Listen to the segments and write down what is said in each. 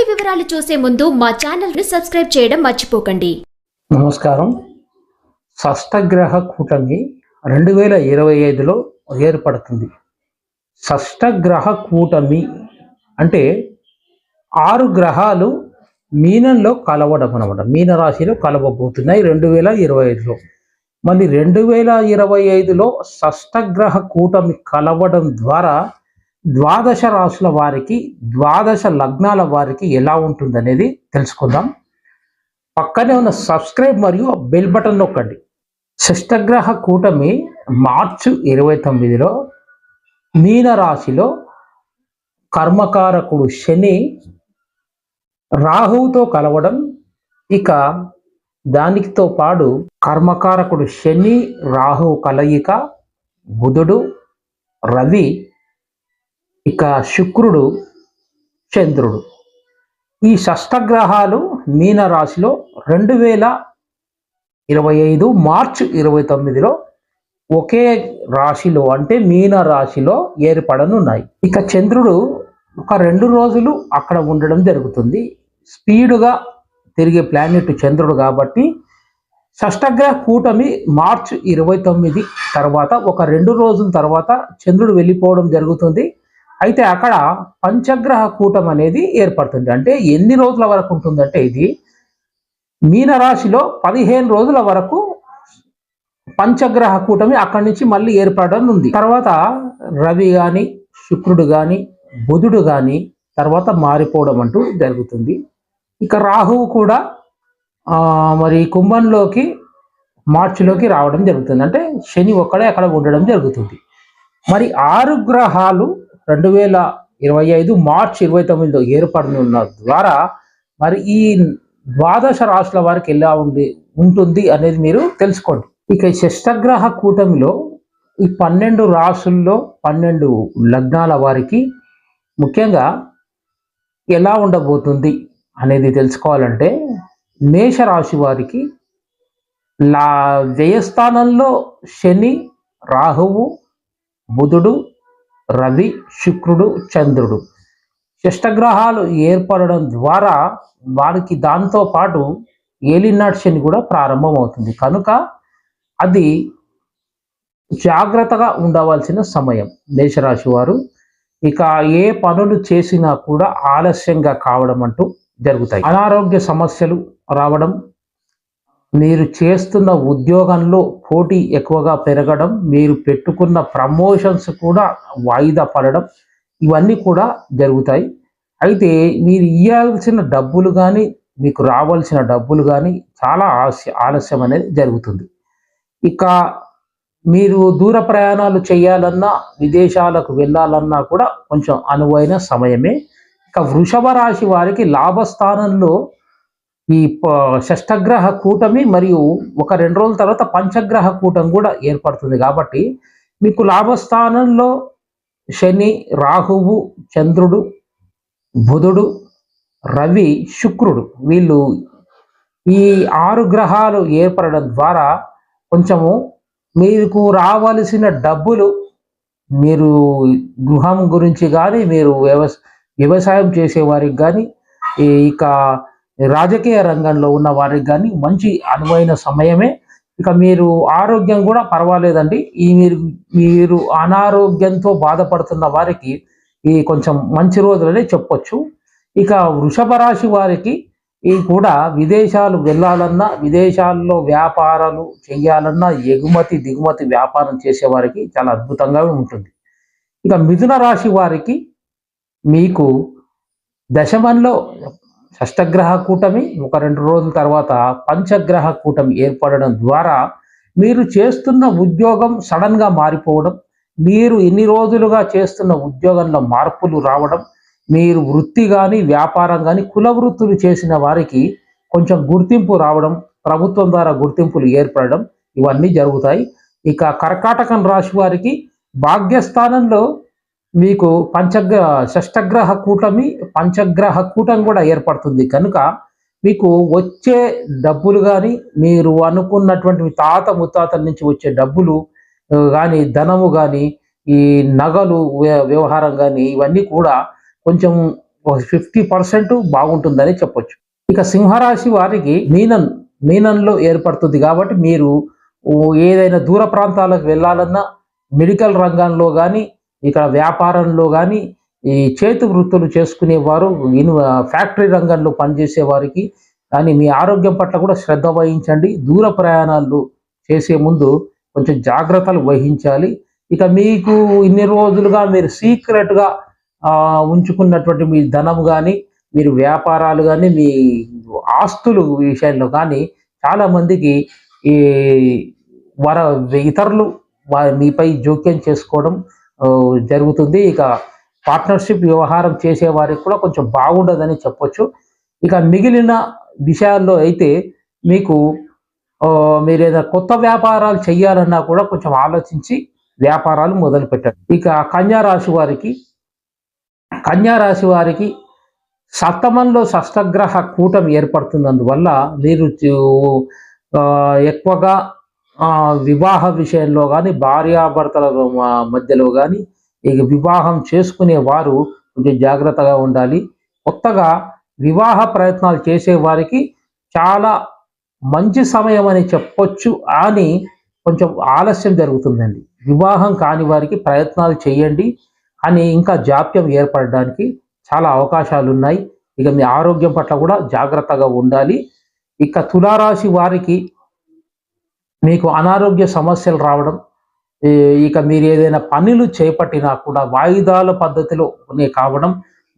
పూర్తి వివరాలు చూసే ముందు మా ఛానల్ని సబ్స్క్రైబ్ చేయడం మర్చిపోకండి. నమస్కారం. షష్టగ్రహ కూటమి రెండు వేల ఇరవై ఐదులో ఏర్పడుతుంది. షష్టగ్రహ కూటమి అంటే ఆరు గ్రహాలు మీనంలో కలవడం అనమాట మీనరాశిలో కలవబోతున్నాయి రెండు వేల ఇరవై ఐదులో. మళ్ళీ రెండు వేల ఇరవై ఐదులో షష్టగ్రహ కూటమి కలవడం ద్వారా ద్వాదశ రాశుల వారికి ద్వాదశ లగ్నాల వారికి ఎలా ఉంటుందనేది తెలుసుకుందాం. పక్కనే ఉన్న సబ్స్క్రైబ్ మరియు బెల్ బటన్ నొక్కండి. షష్టగ్రహ కూటమి మార్చు ఇరవై తొమ్మిదిలో మీన రాశిలో కర్మకారకుడు శని రాహువుతో కలవడం ఇక దానితో పాటు కర్మకారకుడు శని రాహువు కలయిక బుధుడు రవి ఇక శుక్రుడు చంద్రుడు. ఈ షష్టగ్రహాలు మీన రాశిలో రెండు వేల ఇరవై ఐదు మార్చ్ ఇరవై తొమ్మిదిలో ఒకే రాశిలో అంటే మీన రాశిలో ఏర్పడనున్నాయి. ఇక చంద్రుడు ఒక రెండు రోజులు అక్కడ ఉండడం జరుగుతుంది. స్పీడుగా తిరిగే ప్లానెట్ చంద్రుడు కాబట్టి షష్టగ్రహ కూటమి మార్చ్ ఇరవై తొమ్మిది తర్వాత ఒక రెండు రోజుల తర్వాత చంద్రుడు వెళ్ళిపోవడం జరుగుతుంది. అయితే అక్కడ పంచగ్రహ కూటం అనేది ఏర్పడుతుంది. అంటే ఎన్ని రోజుల వరకు ఉంటుందంటే ఇది మీనరాశిలో పదిహేను రోజుల వరకు పంచగ్రహ కూటమి అక్కడి నుంచి మళ్ళీ ఏర్పడడం ఉంది. తర్వాత రవి కానీ శుక్రుడు కానీ బుధుడు కానీ తర్వాత మారిపోవడం అంటూ జరుగుతుంది. ఇక రాహువు కూడా మరి కుంభంలోకి మార్చిలోకి రావడం జరుగుతుంది. అంటే శని ఒక్కడే అక్కడ ఉండడం జరుగుతుంది. మరి ఆరు గ్రహాలు రెండు వేల ఇరవై ఐదు మార్చ్ ఇరవై తొమ్మిదిలో ఏర్పడనున్న ద్వారా మరి ఈ ద్వాదశ రాశుల వారికి ఎలా ఉండి ఉంటుంది అనేది మీరు తెలుసుకోండి. ఇక షష్టగ్రహ కూటమిలో ఈ పన్నెండు రాసుల్లో పన్నెండు లగ్నాల వారికి ముఖ్యంగా ఎలా ఉండబోతుంది అనేది తెలుసుకోవాలంటే మేషరాశి వారికి లా వ్యయస్థానంలో శని రాహువు బుధుడు రవి శుక్రుడు చంద్రుడు. షష్టగ్రహాలు ఏర్పడడం ద్వారా వారికి దాంతో పాటు ఏలినాటి శని కూడా ప్రారంభమవుతుంది. కనుక అది జాగ్రత్తగా ఉండవలసిన సమయం. మేషరాశి వారు ఇక ఏ పనులు చేసినా కూడా ఆలస్యంగా కావడం అంటూ జరుగుతాయి. అనారోగ్య సమస్యలు రావడం మీరు చేస్తున్న ఉద్యోగంలో పోటీ ఎక్కువగా పెరగడం మీరు పెట్టుకున్న ప్రమోషన్స్ కూడా వాయిదా పడడం ఇవన్నీ కూడా జరుగుతాయి. అయితే మీరు ఇవ్వాల్సిన డబ్బులు కానీ మీకు రావాల్సిన డబ్బులు కానీ చాలా ఆలస్య ఆలస్యం అనేది జరుగుతుంది. ఇక మీరు దూర ప్రయాణాలు చేయాలన్నా విదేశాలకు వెళ్ళాలన్నా కూడా కొంచెం అనువైన సమయమే. ఇక వృషభ రాశి వారికి లాభస్థానంలో ఈ షష్టగ్రహ కూటమి మరియు ఒక రెండు రోజుల తర్వాత పంచగ్రహ కూటం కూడా ఏర్పడుతుంది కాబట్టి మీకు లాభస్థానంలో శని రాహువు చంద్రుడు బుధుడు రవి శుక్రుడు వీళ్ళు ఈ ఆరు గ్రహాలు ఏర్పడడం ద్వారా కొంచెము మీకు రావలసిన డబ్బులు మీరు గృహం గురించి కానీ మీరు వ్యవస వ్యవసాయం చేసేవారికి కానీ ఇక రాజకీయ రంగంలో ఉన్న వారికి కానీ మంచి అనువైన సమయమే. ఇక మీరు ఆరోగ్యం కూడా పర్వాలేదండి. ఈ మీరు మీరు అనారోగ్యంతో బాధపడుతున్న వారికి ఈ కొంచెం మంచి రోజులనే చెప్పొచ్చు. ఇక వృషభ రాశి వారికి ఈ కూడా విదేశాలు వెళ్ళాలన్నా విదేశాల్లో వ్యాపారాలు చేయాలన్నా ఎగుమతి దిగుమతి వ్యాపారం చేసేవారికి చాలా అద్భుతంగా ఉంటుంది. ఇక మిథున రాశి వారికి మీకు దశమంలో షష్టగ్రహ కూటమి ఒక రెండు రోజుల తర్వాత పంచగ్రహ కూటమి ఏర్పడడం ద్వారా మీరు చేస్తున్న ఉద్యోగం సడన్గా మారిపోవడం మీరు ఇన్ని రోజులుగా చేస్తున్న ఉద్యోగంలో మార్పులు రావడం మీరు వృత్తి కానీ వ్యాపారం కానీ కుల వృత్తులు చేసిన వారికి కొంచెం గుర్తింపు రావడం ప్రభుత్వం ద్వారా గుర్తింపులు ఏర్పడడం ఇవన్నీ జరుగుతాయి. ఇక కర్కాటకం రాశి వారికి భాగ్యస్థానంలో మీకు పంచగ్ర షష్టగ్రహ కూటమి పంచగ్రహ కూటమి కూడా ఏర్పడుతుంది. కనుక మీకు వచ్చే డబ్బులు కానీ మీరు అనుకున్నటువంటి మీ తాత ముత్తాతల నుంచి వచ్చే డబ్బులు కానీ ధనము కానీ ఈ నగలు వ్య- వ్యవహారం కానీ ఇవన్నీ కూడా కొంచెం ఫిఫ్టీ పర్సెంట్ బాగుంటుందని చెప్పొచ్చు. ఇక సింహరాశి వారికి మీనన్ మీనంలో ఏర్పడుతుంది కాబట్టి మీరు ఏదైనా దూర ప్రాంతాలకు వెళ్ళాలన్నా మెడికల్ రంగంలో కానీ ఇక్కడ వ్యాపారంలో కానీ ఈ చేతి వృత్తులు చేసుకునేవారు ఇన్ ఫ్యాక్టరీ రంగంలో పనిచేసే వారికి కానీ మీ ఆరోగ్యం పట్ల కూడా శ్రద్ధ వహించండి. దూర ప్రయాణాలు చేసే ముందు కొంచెం జాగ్రత్తలు వహించాలి. ఇక మీకు ఇన్ని రోజులుగా మీరు సీక్రెట్గా ఉంచుకున్నటువంటి మీ ధనం కానీ మీరు వ్యాపారాలు కానీ మీ ఆస్తులు విషయంలో కానీ చాలామందికి ఈ వర ఇతరులు వారి మీపై జోక్యం చేసుకోవడం జరుగుతుంది. ఇక పార్ట్నర్షిప్ వ్యవహారం చేసే వారికి కూడా కొంచెం బాగుండదని చెప్పొచ్చు. ఇక మిగిలిన విషయాల్లో అయితే మీకు మీరు ఏదైనా కొత్త వ్యాపారాలు చేయాలన్నా కూడా కొంచెం ఆలోచించి వ్యాపారాలు మొదలు పెట్టండి. ఇక కన్యా రాశి వారికి కన్యా రాశి వారికి సప్తమంలో షష్టగ్రహ కూటం ఏర్పడుతున్నందువల్ల మీరు ఎక్కువగా వివాహ విషయంలో కానీ భార్యాభర్తల మధ్యలో కానీ ఇక వివాహం చేసుకునే వారు కొంచెం జాగ్రత్తగా ఉండాలి. కొత్తగా వివాహ ప్రయత్నాలు చేసే వారికి చాలా మంచి సమయం అని చెప్పొచ్చు అని కొంచెం ఆలస్యం జరుగుతుందండి. వివాహం కాని వారికి ప్రయత్నాలు చేయండి అని ఇంకా జాప్యం ఏర్పడడానికి చాలా అవకాశాలు ఉన్నాయి ఇక మీ ఆరోగ్యం పట్ల కూడా జాగ్రత్తగా ఉండాలి. ఇక తులారాశి వారికి మీకు అనారోగ్య సమస్యలు రావడం ఇక మీరు ఏదైనా పనులు చేపట్టినా కూడా వాయిదాల పద్ధతిలో కావడం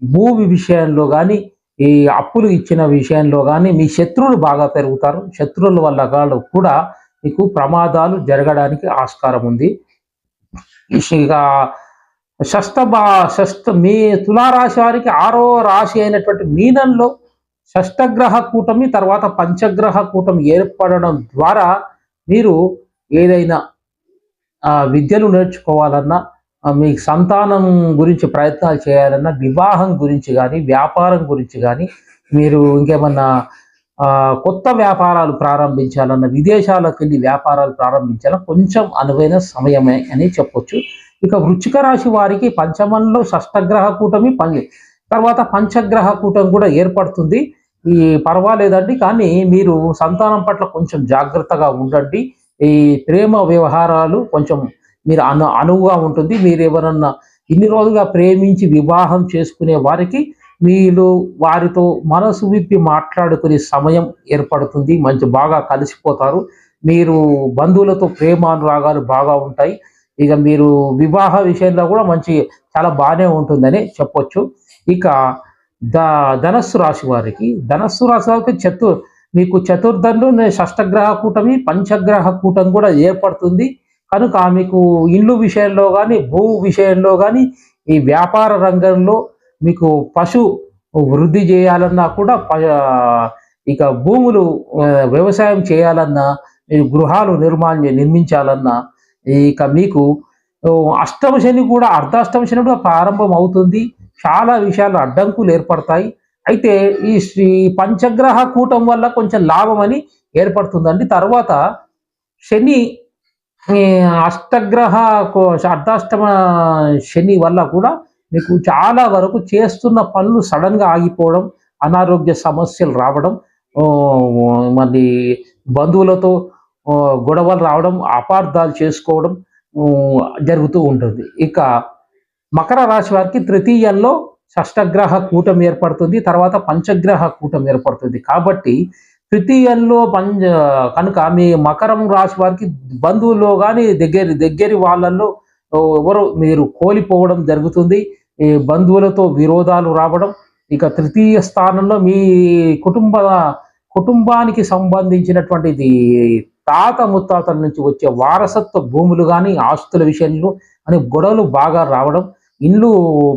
భూమి విషయంలో కానీ ఈ అప్పులు ఇచ్చిన విషయంలో కానీ మీ శత్రువులు బాగా పెరుగుతారు. శత్రువుల వల్ల కాళ్ళు కూడా మీకు ప్రమాదాలు జరగడానికి ఆస్కారం ఉంది. ఇక షష్ట బా షష్ట మీ తులారాశి వారికి ఆరో రాశి అయినటువంటి మీనంలో షష్టగ్రహ కూటమి తర్వాత పంచగ్రహ కూటమి ఏర్పడడం ద్వారా మీరు ఏదైనా విద్యను నేర్చుకోవాలన్నా మీ సంతానం గురించి ప్రయత్నాలు చేయాలన్నా వివాహం గురించి కానీ వ్యాపారం గురించి కానీ మీరు ఇంకేమన్నా కొత్త వ్యాపారాలు ప్రారంభించాలన్న విదేశాలకు వెళ్ళి వ్యాపారాలు ప్రారంభించాలన్నా కొంచెం అనువైన సమయమే అని చెప్పొచ్చు. ఇక వృచ్చిక రాశి వారికి పంచమంలో షష్టగ్రహ కూటమి పని తర్వాత పంచగ్రహ కూటమి కూడా ఏర్పడుతుంది. ఈ పర్వాలేదండి కానీ మీరు సంతానం పట్ల కొంచెం జాగ్రత్తగా ఉండండి. ఈ ప్రేమ వ్యవహారాలు కొంచెం మీరు అను అనువుగా ఉంటుంది. మీరు ఎవరన్నా ఇన్ని రోజులుగా ప్రేమించి వివాహం చేసుకునే వారికి మీరు వారితో మనసు విప్పి మాట్లాడుకునే సమయం ఏర్పడుతుంది. మంచి బాగా కలిసిపోతారు. మీరు బంధువులతో ప్రేమానురాగాలు బాగా ఉంటాయి. ఇక మీరు వివాహ విషయంలో కూడా మంచి చాలా బాగానే ఉంటుందని చెప్పొచ్చు. ఇక ద ధనస్సు రాశి వారికి. ధనస్సు రాశి వారికి చతు మీకు చతుర్థంలో షష్టగ్రహ కూటమి పంచగ్రహ కూటమి కూడా ఏర్పడుతుంది. కనుక మీకు ఇల్లు విషయంలో కానీ భూ విషయంలో కానీ ఈ వ్యాపార రంగంలో మీకు పశు వృద్ధి చేయాలన్నా కూడా ప- ఇక భూములు వ్యవసాయం చేయాలన్నా మీరు గృహాలు నిర్మాణ నిర్మించాలన్నా ఇక మీకు అష్టమ శని కూడా అర్ధాష్టమ శని కూడా ప్రారంభం అవుతుంది చాలా విషయాలు అడ్డంకులు ఏర్పడతాయి. అయితే ఈ శ్రీ పంచగ్రహ కూటం వల్ల కొంచెం లాభం అని ఏర్పడుతుందండి. తర్వాత శని అష్టగ్రహ కో- అర్ధాష్టమ శని వల్ల కూడా మీకు చాలా వరకు చేస్తున్న పనులు సడన్గా ఆగిపోవడం అనారోగ్య సమస్యలు రావడం మళ్ళీ బంధువులతో గొడవలు రావడం అపార్థాలు చేసుకోవడం జరుగుతూ ఉంటుంది. ఇక మకర రాశి వారికి తృతీయంలో షష్టగ్రహ కూటం ఏర్పడుతుంది తర్వాత పంచగ్రహ కూటం ఏర్పడుతుంది. కాబట్టి తృతీయంలో పంచ కనుక మీ మకరం రాశి వారికి బంధువుల్లో కానీ దగ్గర దగ్గరి వాళ్ళల్లో ఎవరు మీరు కోల్పోవడం జరుగుతుంది. ఈ బంధువులతో విరోధాలు రావడం ఇక తృతీయ స్థానంలో మీ కుటుంబ కుటుంబానికి సంబంధించినటువంటిది తాత ముత్తాతల నుంచి వచ్చే వారసత్వ భూములు కానీ ఆస్తుల విషయంలో అని గొడవలు బాగా రావడం ఇల్లు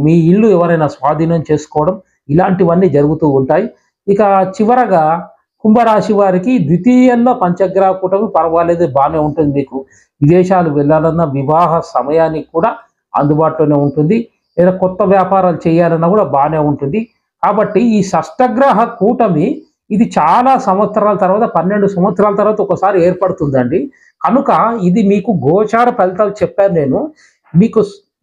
మీ ఇల్లు ఎవరైనా స్వాధీనం చేసుకోవడం ఇలాంటివన్నీ జరుగుతూ ఉంటాయి. ఇక చివరగా కుంభరాశి వారికి ద్వితీయంలో పంచగ్రహ కూటమి పర్వాలేదు బాగానే ఉంటుంది మీకు. విదేశాలు వెళ్ళాలన్న వివాహ సమయానికి కూడా అందుబాటులోనే ఉంటుంది. లేదా కొత్త వ్యాపారాలు చేయాలన్నా కూడా బాగానే ఉంటుంది. కాబట్టి ఈ షష్టగ్రహ కూటమి ఇది చాలా సంవత్సరాల తర్వాత పన్నెండు సంవత్సరాల తర్వాత ఒకసారి ఏర్పడుతుందండి. కనుక ఇది మీకు గోచార ఫలితాలు చెప్పాను నేను. మీకు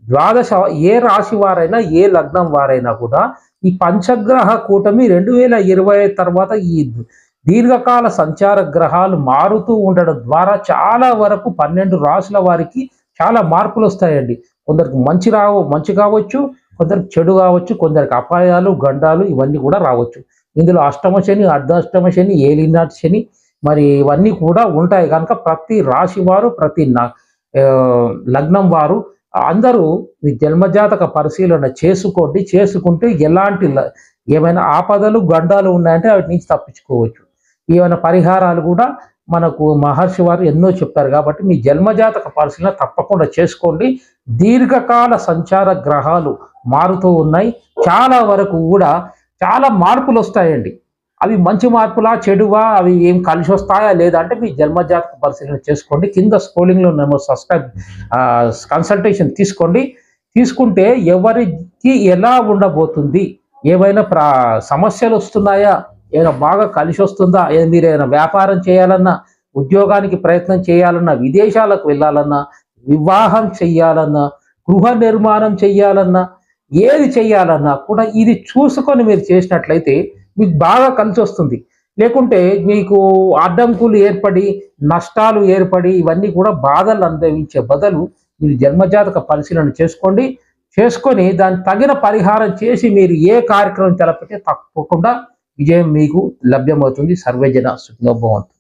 ద్వాదశ ఏ రాశి వారైనా ఏ లగ్నం వారైనా కూడా ఈ పంచగ్రహ కూటమి రెండు వేల ఇరవై తర్వాత ఈ దీర్ఘకాల సంచార గ్రహాలు మారుతూ ఉండడం ద్వారా చాలా వరకు పన్నెండు రాశుల వారికి చాలా మార్పులు వస్తాయండి. కొందరికి మంచి రావు మంచి కావచ్చు కొందరికి చెడు కావచ్చు కొందరికి అపాయాలు గండాలు ఇవన్నీ కూడా రావచ్చు. ఇందులో అష్టమ శని అర్ధాష్టమ శని ఏలినాటి శని మరి ఇవన్నీ కూడా ఉంటాయి. కనుక ప్రతి రాశి వారు ప్రతి న- లగ్నం వారు అందరూ మీ జన్మజాతక పరిశీలన చేసుకోండి చేసుకుంటే ఎలాంటి ఏమైనా ఆపదలు గండాలు ఉన్నాయంటే వాటి నుంచి తప్పించుకోవచ్చు. ఏమైనా పరిహారాలు కూడా మనకు మహర్షి వారు ఎన్నో చెప్పారు కాబట్టి మీ జన్మజాతక పరిశీలన తప్పకుండా చేసుకోండి. దీర్ఘకాల సంచార గ్రహాలు మారుతూ ఉన్నాయి. చాలా వరకు కూడా చాలా మార్పులు వస్తాయండి. అవి మంచి మార్పులా చెడువా అవి ఏం కలిసి వస్తాయా లేదా అంటే మీ జన్మజాతక పరిశీలన చేసుకోండి. కింద స్క్రోలింగ్లో మేము సబ్స్క్రైబ్ కన్సల్టేషన్ తీసుకోండి. తీసుకుంటే ఎవరికి ఎలా ఉండబోతుంది? ఏమైనా ప్రా సమస్యలు వస్తున్నాయా? ఏమైనా బాగా కలిసి వస్తుందా మీరు ఏమైనా వ్యాపారం చేయాలన్నా ఉద్యోగానికి ప్రయత్నం చేయాలన్నా విదేశాలకు వెళ్ళాలన్నా వివాహం చెయ్యాలన్నా గృహ నిర్మాణం చెయ్యాలన్నా ఏది చెయ్యాలన్నా కూడా ఇది చూసుకొని మీరు చేసినట్లయితే మీకు బాగా కలిసి వస్తుంది. లేకుంటే మీకు అడ్డంకులు ఏర్పడి నష్టాలు ఏర్పడి ఇవన్నీ కూడా బాధలు అనుభవించే బదులు మీరు జన్మజాతక పరిశీలన చేసుకోండి. చేసుకొని దాని తగిన పరిహారం చేసి మీరు ఏ కార్యక్రమం తలపెట్టే తప్పకుండా విజయం మీకు లభ్యమవుతుంది. సర్వజన సుఖభవంతు